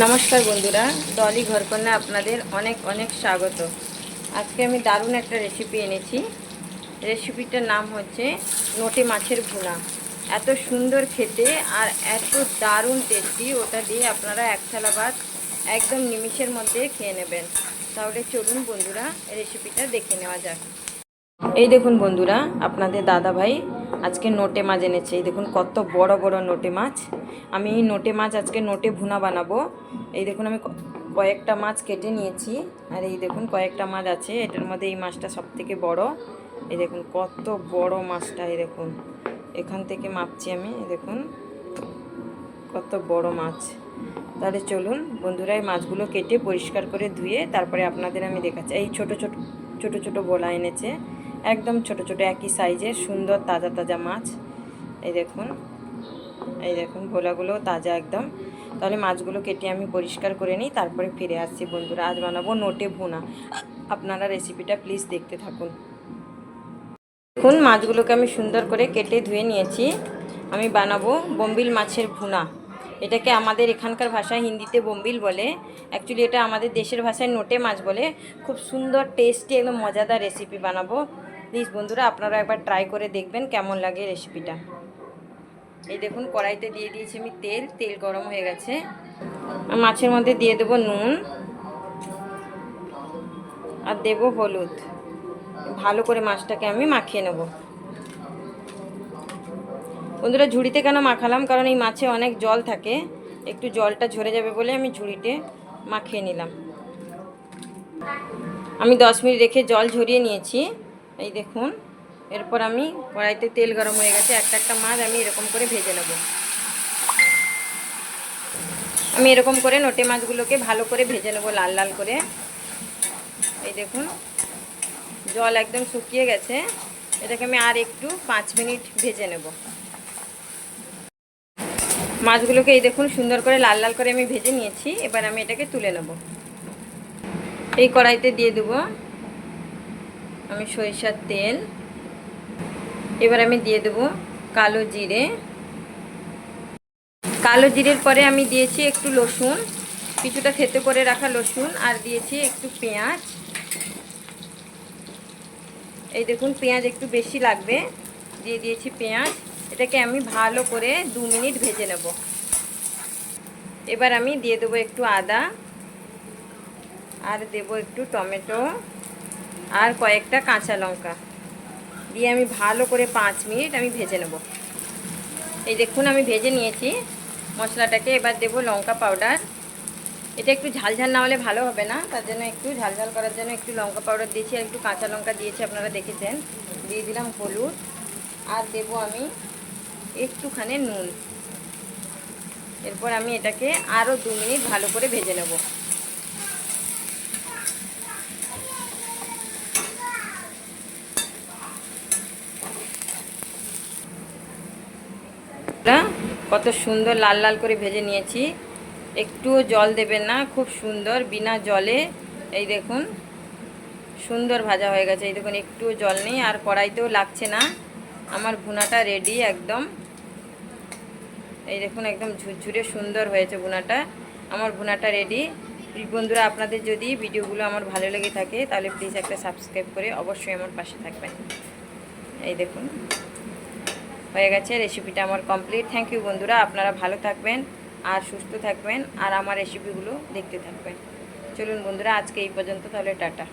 নমস্কার বন্ধুরা, ডলি ঘরকন্যা আপনাদের অনেক অনেক স্বাগত। আজকে আমি দারুণ একটা রেসিপি এনেছি। রেসিপিটার নাম হচ্ছে নোটে মাছের ভুনা। এত সুন্দর খেতে আর এত দারুণ টেস্টি ওটা দিয়ে আপনারা এক থালা ভাত একদম নিমিষের মধ্যে খেয়ে নেবেন। তাহলে চলুন বন্ধুরা রেসিপিটা দেখে নেওয়া যাক। এই দেখুন বন্ধুরা, আপনাদের দাদা ভাই আজকে নোটে মাছ এনেছে। এই দেখুন কত বড় বড় নোটে মাছ। আমি এই নোটে মাছ আজকে নোটে ভুনা বানাবো। এই দেখুন আমি কয়েকটা মাছ কেটে নিয়েছি। আর এই দেখুন কয়েকটা মাছ আছে। এটার মধ্যে এই মাছটা সব থেকে বড়। এই দেখুন কত বড় মাছটা, এই দেখুন। এখান থেকে মাপছি আমি, এই দেখুন। কত বড় মাছ। তাহলে চলুন বন্ধুরা, এই মাছগুলো কেটে পরিষ্কার করে ধুয়ে তারপরে আপনাদের আমি দেখাচ্ছি। এই ছোট ছোট ছোট ছোট বলা এনেছে। একদম ছোট ছোট একই সাইজের, সুন্দর তাজা তাজা মাছ। এই দেখুন এই দেখুন ভোলাগুলো তাজা একদম। তাহলে মাছগুলো কেটে আমি পরিষ্কার করে নিই, তারপরে ফিরে আসছি বন্ধুরা। আজ বানাবো নোটে ভুনা। আপনারা রেসিপিটা প্লিজ দেখতে থাকুন। দেখুন, মাছগুলোকে আমি সুন্দর করে কেটে ধুয়ে নিয়েছি। আমি বানাবো বম্বিল মাছের ভুনা। এটাকে আমাদের এখানকার ভাষায় হিন্দিতে বম্বিল বলে। অ্যাকচুয়ালি এটা আমাদের দেশের ভাষায় নোটে মাছ বলে। খুব সুন্দর টেস্টি একদম মজাদার রেসিপি বানাবো। প্লিজ বন্ধুরা আপনারা একবার ট্রাই করে দেখবেন কেমন লাগে রেসিপিটা এই দেখুন, কড়াইতে দিয়ে দিয়েছি আমি তেল তেল গরম হয়ে গেছে। মাছের মধ্যে দিয়ে দেবো নুন আর দেবো হলুদ। ভালো করে মাছটাকে আমি মাখিয়ে নেব। বন্ধুরা, ঝুড়িতে কেন মাখালাম? কারণ এই মাছে অনেক জল থাকে। একটু জলটা ঝরে যাবে বলে আমি ঝুড়িতে মাখিয়ে নিলাম। আমি দশ মিনিট রেখে জল ঝরিয়ে নিয়েছি। এই দেখুন, এরপর আমি কড়াইতে তেল গরম হয়ে গেছে, একটা একটা মাছ আমি এরকম করে ভেজে নেব। আমি এরকম করে নোটে মাছগুলোকে ভালো করে ভেজে নেব লাল লাল করে। এই দেখুন, জল একদম শুকিয়ে গেছে, এটাকে আমি আর একটু পাঁচ মিনিট ভেজে নেব। মাছগুলোকে এই দেখুন সুন্দর করে লাল লাল করে আমি ভেজে নিয়েছি, এবার আমি এটাকে তুলে নেব। এই কড়াইতে দিয়ে দেবো আমি সরিষার তেল। এবার আমি দিয়ে দেবো কালো জিরে। কালো জিরের পরে আমি দিয়েছি একটু রসুন কিছুটা থেতে করে রাখা রসুন আর দিয়েছি একটু পেঁয়াজ। এই দেখুন, পেঁয়াজ একটু বেশি লাগবে। দিয়ে দিয়েছি পেঁয়াজ। এটাকে আমি ভালো করে দু মিনিট ভেজে নেব। এবার আমি দিয়ে দেবো একটু আদা, আর দেব একটু টমেটো। আর কয়েকটা কাঁচা লঙ্কা। দিয়ে আমি ভালো করে পাঁচ মিনিট আমি ভেজে নেব। এই দেখুন, আমি ভেজে নিয়েছি। মশলাটাকে এবার দেব লঙ্কা পাউডার। এটা একটু ঝাল ঝাল না হলে ভালো হবে না। তার জন্য একটু ঝাল ঝাল করার জন্য একটু লঙ্কা পাউডার দিয়েছি আর একটু কাঁচা লঙ্কা দিয়েছি, আপনারা দেখেছেন। দিয়ে দিলাম হলুদ। আর দেব আমি একটুখানি নুন। এরপর আমি এটাকে আরও দু মিনিট ভালো করে ভেজে নেব। কত সুন্দর লাল লাল করে ভেজে নিয়েছি। একটুও জল দেবেন না, খুব সুন্দর, বিনা জলে। এই দেখুন, সুন্দর ভাজা হয়ে গেছে। এই দেখুন, একটুও জল নেই, আর কড়াইতেও লাগছে না। আমার ভুনাটা রেডি একদম। এই দেখুন, একদম ঝুরঝুরে সুন্দর হয়েছে ভুনাটা। আমার ভুনাটা রেডি বন্ধুরা, আপনাদের যদি ভিডিওগুলো আমার ভালো লেগে থাকে, তাহলে প্লিজ একটা সাবস্ক্রাইব করে অবশ্যই আমার পাশে থাকবেন। এই দেখুন। হয়ে গেছে রেসিপিটা আমার কমপ্লিট থ্যাংক ইউ বন্ধুরা, আপনারা ভালো থাকবেন আর সুস্থ থাকবেন। আর আমার রেসিপিগুলো দেখতে থাকবেন। চলুন বন্ধুরা, আজকে এই পর্যন্ত, তাহলে টাটা।